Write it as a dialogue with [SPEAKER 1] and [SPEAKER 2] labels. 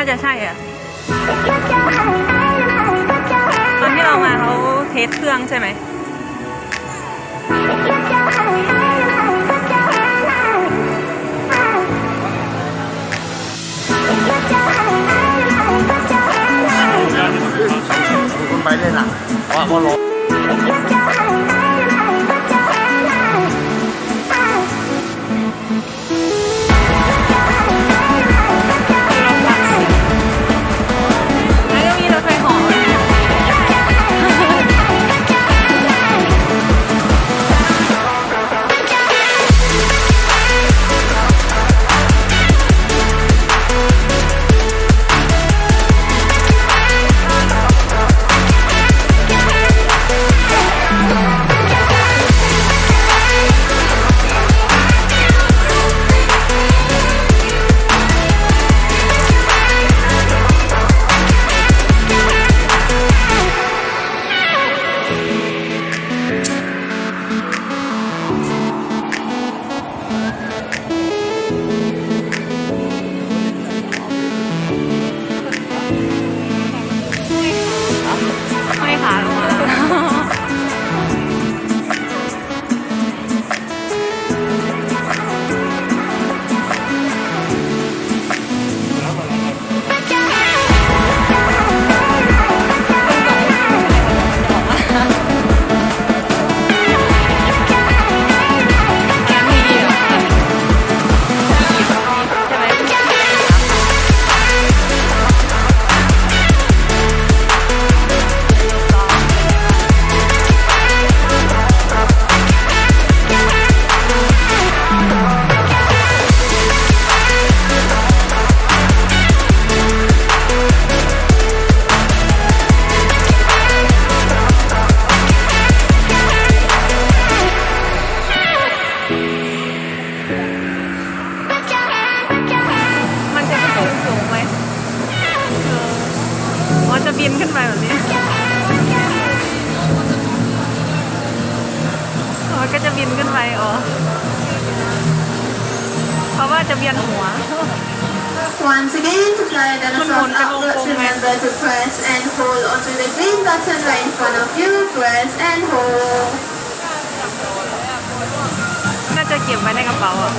[SPEAKER 1] น่าจะใช่อะ ตอนที่เรามาเขาเทสเครื่องใช่ไหม
[SPEAKER 2] คุณไปเลยนะว่าก็ลง
[SPEAKER 1] บินขึ้นไปแบบนี้มันก็จะบินขึ้นไปอ๋อ เพราะว่าจะเวียนหัว
[SPEAKER 3] Once again, to fly dinosaurs upwards, remember to press and hold onto the green button right in front of you. Press and hold.
[SPEAKER 1] น่าจะเก็บไว้ในกระเป๋าอะ